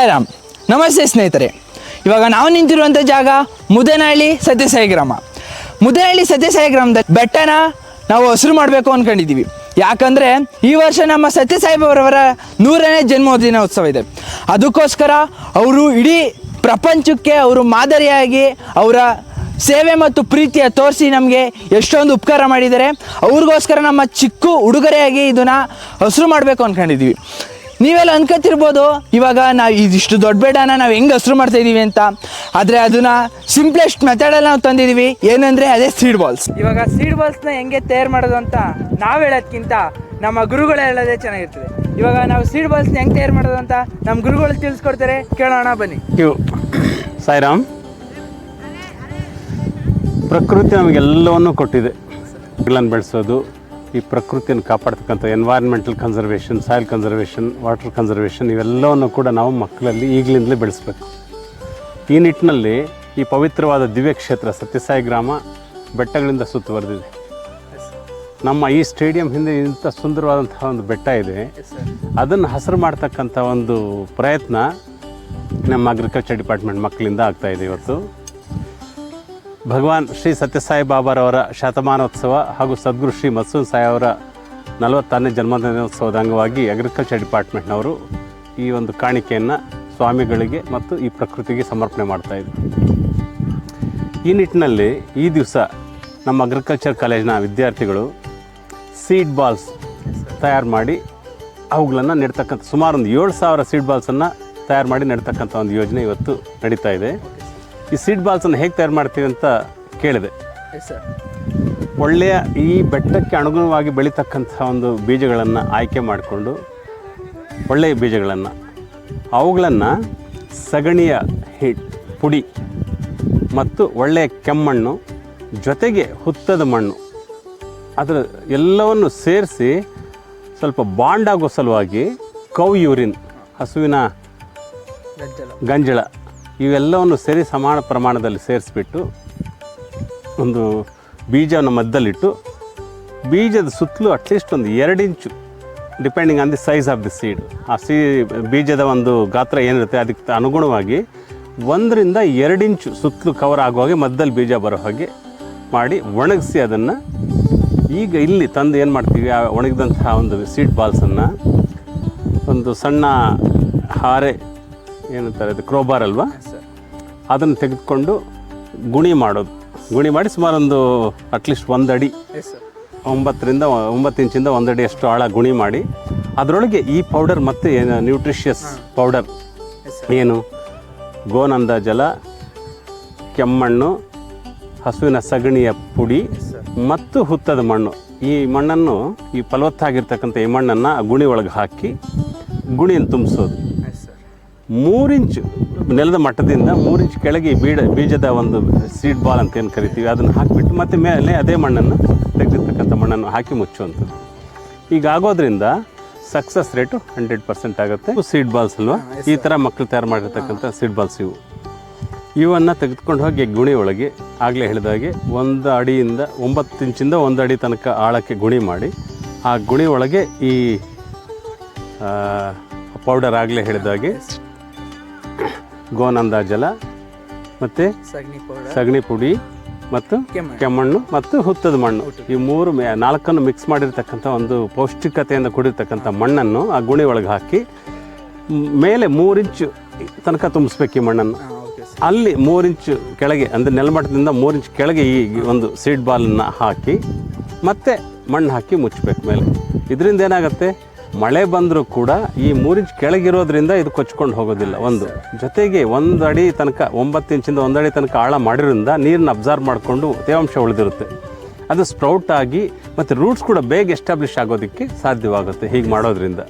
ಸಾಯಿರಾಮ್ ನಮಸ್ತೆ ಸ್ನೇಹಿತರೆ. ಇವಾಗ ನಾವು ನಿಂತಿರುವಂಥ ಜಾಗ ಮುದೇನಹಳ್ಳಿ ಸತ್ಯಸಾಯಿ ಗ್ರಾಮ ಮುದೇನಹಳ್ಳಿ ಸತ್ಯಸಾಯಿ ಗ್ರಾಮದ ಬೆಟ್ಟನ ನಾವು ಹಸಿರು ಮಾಡಬೇಕು ಅಂದ್ಕೊಂಡಿದ್ದೀವಿ ಯಾಕಂದರೆ ಈ ವರ್ಷ ನಮ್ಮ ಸತ್ಯಸಾಯಿಬಾಬರವರ ನೂರನೇ ಜನ್ಮದಿನೋತ್ಸವ ಇದೆ. ಅದಕ್ಕೋಸ್ಕರ ಅವರು ಇಡೀ ಪ್ರಪಂಚಕ್ಕೆ ಅವರು ಮಾದರಿಯಾಗಿ ಅವರ ಸೇವೆ ಮತ್ತು ಪ್ರೀತಿಯ ತೋರಿಸಿ ನಮಗೆ ಎಷ್ಟೊಂದು ಉಪಕಾರ ಮಾಡಿದ್ದಾರೆ. ಅವ್ರಿಗೋಸ್ಕರ ನಮ್ಮ ಚಿಕ್ಕ ಉಡುಗೊರೆಯಾಗಿ ಇದನ್ನು ಹಸಿರು ಮಾಡಬೇಕು ಅಂದ್ಕೊಂಡಿದ್ದೀವಿ ನೀವೆಲ್ಲ ಅನ್ಕೋತಿರ್ಬೋದು ಇವಾಗ ನಾವು ಇದಿಷ್ಟು ದೊಡ್ಡ ಬೇಡನ ನಾವು ಹೆಂಗೆ ಹಸ್ರು ಮಾಡ್ತಾ ಇದೀವಿ ಅಂತ. ಆದರೆ ಅದನ್ನ ಸಿಂಪ್ಲೆಸ್ಟ್ ಮೆಥಡಲ್ಲಿ ನಾವು ತಂದಿದ್ದೀವಿ ಏನಂದರೆ ಅದೇ ಸೀಡ್ ಬಾಲ್ಸ್ ಇವಾಗ ಸೀಡ್ ಬಾಲ್ಸ್ನ ಹೆಂಗೆ ತಯಾರು ಮಾಡೋದು ಅಂತ ನಾವು ಹೇಳೋದ್ಕಿಂತ ನಮ್ಮ ಗುರುಗಳು ಹೇಳೋದೇ ಚೆನ್ನಾಗಿರ್ತದೆ. ಇವಾಗ ನಾವು ಸೀಡ್ ಬಾಲ್ಸ್ನ ಹೆಂಗೆ ತಯಾರು ಮಾಡೋದು ಅಂತ ನಮ್ಮ ಗುರುಗಳು ತಿಳಿಸ್ಕೊಡ್ತಾರೆ. ಕೇಳೋಣ ಬನ್ನಿ. ಇವು ಸಾಯಿರಾಮ್. ಪ್ರಕೃತಿ ನಮಗೆಲ್ಲವನ್ನು ಕೊಟ್ಟಿದೆ. ಗಿಡಗಳನ್ನು ಬೆಳೆಸೋದು ಈ ಪ್ರಕೃತಿಯನ್ನು ಕಾಪಾಡ್ತಕ್ಕಂಥ environmental conservation soil conservation water conservation ಇವೆಲ್ಲವನ್ನು ಕೂಡ ನಾವು ಮಕ್ಕಳಲ್ಲಿ ಈಗಲಿಂದಲೇ ಬೆಳೆಸಬೇಕು. ಈ ನಿಟ್ಟಿನಲ್ಲಿ ಈ ಪವಿತ್ರವಾದ ದಿವ್ಯ ಕ್ಷೇತ್ರ ಸತ್ಯಸಾಯಿ ಗ್ರಾಮ ಬೆಟ್ಟಗಳಿಂದ ಸುತ್ತುವರೆದಿದೆ ನಮ್ಮ ಈ ಸ್ಟೇಡಿಯಂ ಹಿಂದೆ ಇಂಥ ಸುಂದರವಾದಂತಹ ಒಂದು ಬೆಟ್ಟ ಇದೆ. ಅದನ್ನು ಹಸಿರು ಮಾಡ್ತಕ್ಕಂಥ ಒಂದು ಪ್ರಯತ್ನ ನಮ್ಮ ಅಗ್ರಿಕಲ್ಚರ್ ಡಿಪಾರ್ಟ್ಮೆಂಟ್ ಮಕ್ಕಳಿಂದ ಆಗ್ತಾ ಇದೆ ಇವತ್ತು. ಭಗವಾನ್ ಶ್ರೀ ಸತ್ಯಸಾಯಿ ಬಾಬಾರವರ ಶತಮಾನೋತ್ಸವ ಹಾಗೂ ಸದ್ಗುರು ಶ್ರೀ ಮತ್ಸೂನ್ ಸಾಯಿ ಅವರ ನಲವತ್ತಾರನೇ ಜನ್ಮದಿನೋತ್ಸವದ ಅಂಗವಾಗಿ ಅಗ್ರಿಕಲ್ಚರ್ ಡಿಪಾರ್ಟ್ಮೆಂಟ್ನವರು ಈ ಒಂದು ಕಾಣಿಕೆಯನ್ನು ಸ್ವಾಮಿಗಳಿಗೆ ಮತ್ತು ಈ ಪ್ರಕೃತಿಗೆ ಸಮರ್ಪಣೆ ಮಾಡ್ತಾ ಇದ್ರು. ಈ ನಿಟ್ಟಿನಲ್ಲಿ ಈ ದಿವಸ ನಮ್ಮ ಅಗ್ರಿಕಲ್ಚರ್ ಕಾಲೇಜಿನ ವಿದ್ಯಾರ್ಥಿಗಳು ಸೀಡ್ ಬಾಲ್ಸ್ ತಯಾರು ಮಾಡಿ ಅವುಗಳನ್ನು ನೆಡ್ತಕ್ಕಂಥ ಸುಮಾರು ಒಂದು ಏಳು ಸಾವಿರ ಸೀಡ್ ಬಾಲ್ಸನ್ನು ತಯಾರು ಮಾಡಿ ನೆಡ್ತಕ್ಕಂಥ ಒಂದು ಯೋಜನೆ ಇವತ್ತು ನಡೀತಾ ಇದೆ. ಈ ಸೀಡ್ ಬಾಲ್ಸನ್ನು ಹೇಗೆ ತಯಾರು ಮಾಡ್ತೀವಿ ಅಂತ ಕೇಳಿದೆ. ಸರ್ ಒಳ್ಳೆಯ ಈ ಬೆಟ್ಟಕ್ಕೆ ಅನುಗುಣವಾಗಿ ಬೆಳೀತಕ್ಕಂಥ ಒಂದು ಬೀಜಗಳನ್ನು ಆಯ್ಕೆ ಮಾಡಿಕೊಂಡು ಒಳ್ಳೆಯ ಬೀಜಗಳನ್ನು ಅವುಗಳನ್ನು ಸಗಣಿಯ ಹಿಟ್ ಪುಡಿ ಮತ್ತು ಒಳ್ಳೆಯ ಕೆಮ್ಮಣ್ಣು ಜೊತೆಗೆ ಹುತ್ತದ ಮಣ್ಣು ಅದರ ಎಲ್ಲವನ್ನು ಸೇರಿಸಿ ಸ್ವಲ್ಪ ಬಾಂಡಾಗೋ ಆಗೋ ಸಲುವಾಗಿ ಕೌ ಯೂರಿನ್ ಹಸುವಿನ ಗಂಜಳ ಇವೆಲ್ಲವನ್ನು ಸೇರಿ ಸಮಾನ ಪ್ರಮಾಣದಲ್ಲಿ ಸೇರಿಸ್ಬಿಟ್ಟು ಒಂದು ಬೀಜವನ್ನು ಮದ್ದಲ್ಲಿಟ್ಟು ಬೀಜದ ಸುತ್ತಲೂ ಅಟ್ಲೀಸ್ಟ್ ಒಂದು ಎರಡು ಇಂಚು depending on the size of the seed ಆ ಸೀ, ಬೀಜದ ಒಂದು ಗಾತ್ರ ಏನಿರುತ್ತೆ ಅದಕ್ಕೆ ಅನುಗುಣವಾಗಿ ಒಂದರಿಂದ ಎರಡು ಇಂಚು ಸುತ್ತಲೂ ಕವರ್ ಆಗೋ ಹಾಗೆ ಮದ್ದಲ್ಲಿ ಬೀಜ ಬರೋ ಹಾಗೆ ಮಾಡಿ ಒಣಗಿಸಿ ಅದನ್ನು ಈಗ ಇಲ್ಲಿ ತಂದು ಏನು ಮಾಡ್ತೀವಿ? ಆ ಒಣಗಿದಂತಹ ಒಂದು ಸೀಡ್ ಬಾಲ್ಸನ್ನು ಒಂದು ಸಣ್ಣ ಹಾರೆ, ಏನಂತಾರೆ ಅದು ಕ್ರೋಬಾರ್ ಅಲ್ವಾ? ಅದನ್ನು ತೆಗೆದುಕೊಂಡು ಗುಣಿ ಮಾಡೋದು. ಗುಣಿ ಮಾಡಿ ಸುಮಾರು ಒಂದು ಅಟ್ಲೀಸ್ಟ್ ಒಂದು ಅಡಿ ಒಂಬತ್ತರಿಂದ ಒಂಬತ್ತು ಇಂಚಿಂದ ಒಂದು ಅಡಿ ಅಷ್ಟು ಆಳ ಗುಣಿ ಮಾಡಿ ಅದರೊಳಗೆ ಈ ಪೌಡರ್ ಮತ್ತು ಏನು ನ್ಯೂಟ್ರಿಷಿಯಸ್ ಪೌಡರ್ ಏನು? ಗೋನಂದ ಜಲ ಕೆಮ್ಮಣ್ಣು ಹಸುವಿನ ಸಗಣಿಯ ಪುಡಿ ಮತ್ತು ಹುತ್ತದ ಮಣ್ಣು. ಈ ಮಣ್ಣನ್ನು ಈ ಫಲವತ್ತಾಗಿರ್ತಕ್ಕಂಥ ಈ ಮಣ್ಣನ್ನು ಗುಣಿ ಒಳಗೆ ಹಾಕಿ ಗುಣಿಯನ್ನು ತುಂಬಿಸೋದು. ಮೂರಿಂಚು ನೆಲದ ಮಟ್ಟದಿಂದ ಮೂರು ಇಂಚ್ ಕೆಳಗೆ ಬೀಡ ಬೀಜದ ಒಂದು ಸೀಡ್ ಬಾಲ್ ಅಂತ ಏನು ಕರಿತೀವಿ ಅದನ್ನು ಹಾಕಿಬಿಟ್ಟು ಮತ್ತೆ ಮೇಲೆ ಅದೇ ಮಣ್ಣನ್ನು ತೆಗೆದಿರ್ತಕ್ಕಂಥ ಮಣ್ಣನ್ನು ಹಾಕಿ ಮುಚ್ಚುವಂಥದ್ದು. ಈಗ ಆಗೋದ್ರಿಂದ ಸಕ್ಸಸ್ ರೇಟು ಹಂಡ್ರೆಡ್ ಪರ್ಸೆಂಟ್ ಆಗುತ್ತೆ. ಸೀಡ್ ಬಾಲ್ಸ್ ಅಲ್ವಾ? ಈ ಥರ ಮಕ್ಕಳು ತಯಾರು ಮಾಡಿರ್ತಕ್ಕಂಥ ಸೀಡ್ ಬಾಲ್ಸ್ ಇವು. ಇವನ್ನು ತೆಗೆದುಕೊಂಡು ಹೋಗಿ ಗುಣಿ ಒಳಗೆ ಆಗಲೇ ಹೇಳಿದಾಗೆ ಒಂದು ಅಡಿಯಿಂದ ಒಂಬತ್ತು ಇಂಚಿಂದ ಒಂದು ಅಡಿ ತನಕ ಆಳಕ್ಕೆ ಗುಣಿ ಮಾಡಿ ಆ ಗುಣಿ ಒಳಗೆ ಈ ಪೌಡರ್ ಆಗಲೇ ಹೇಳಿದಾಗೆ ಗೋನಂದ ಜಲ ಮತ್ತು ಸಗಣಿ ಸಗಣಿ ಪುಡಿ ಮತ್ತು ಕೆಮ್ಮಣ್ಣು. ಮತ್ತು ಹುತ್ತದ ಮಣ್ಣು. ಈ ಮೂರು ಮೇ ನಾಲ್ಕನ್ನು ಮಿಕ್ಸ್ ಮಾಡಿರ್ತಕ್ಕಂಥ ಒಂದು ಪೌಷ್ಟಿಕತೆಯಿಂದ ಕೂಡಿರ್ತಕ್ಕಂಥ ಮಣ್ಣನ್ನು ಆ ಗುಣಿ ಒಳಗೆ ಹಾಕಿ ಮೇಲೆ ಮೂರಿಂಚು ತನಕ ತುಂಬಿಸ್ಬೇಕು ಈ ಮಣ್ಣನ್ನು. ಅಲ್ಲಿ ಮೂರಿಂಚು ಇಂಚು ಕೆಳಗೆ ಅಂದರೆ ನೆಲಮಟ್ಟದಿಂದ ಮೂರಿಂಚು ಇಂಚು ಕೆಳಗೆ ಈ ಒಂದು ಸೀಡ್ ಬಾಲನ್ನು ಹಾಕಿ ಮತ್ತೆ ಮಣ್ಣು ಹಾಕಿ ಮುಚ್ಚಬೇಕು ಮೇಲೆ. ಇದರಿಂದ ಏನಾಗುತ್ತೆ? ಮಳೆ ಬಂದರೂ ಕೂಡ ಈ ಮೂರಿಂಚ್ ಕೆಳಗಿರೋದ್ರಿಂದ ಇದು ಕೊಚ್ಕೊಂಡು ಹೋಗೋದಿಲ್ಲ. ಒಂದು ಜೊತೆಗೆ ಒಂದು ಅಡಿ ತನಕ, ಒಂಬತ್ತು ಇಂಚಿಂದ ಒಂದು ಅಡಿ ತನಕ ಆಳ ಮಾಡಿರೋದ್ರಿಂದ ನೀರನ್ನ ಅಬ್ಸರ್ವ್ ಮಾಡಿಕೊಂಡು ತೇವಾಂಶ ಉಳಿದಿರುತ್ತೆ. ಅದು ಸ್ಪ್ರೌಟ್ ಆಗಿ ಮತ್ತು ರೂಟ್ಸ್ ಕೂಡ ಬೇಗ ಎಸ್ಟಾಬ್ಲಿಷ್ ಆಗೋದಕ್ಕೆ ಸಾಧ್ಯವಾಗುತ್ತೆ ಹೀಗೆ ಮಾಡೋದ್ರಿಂದ.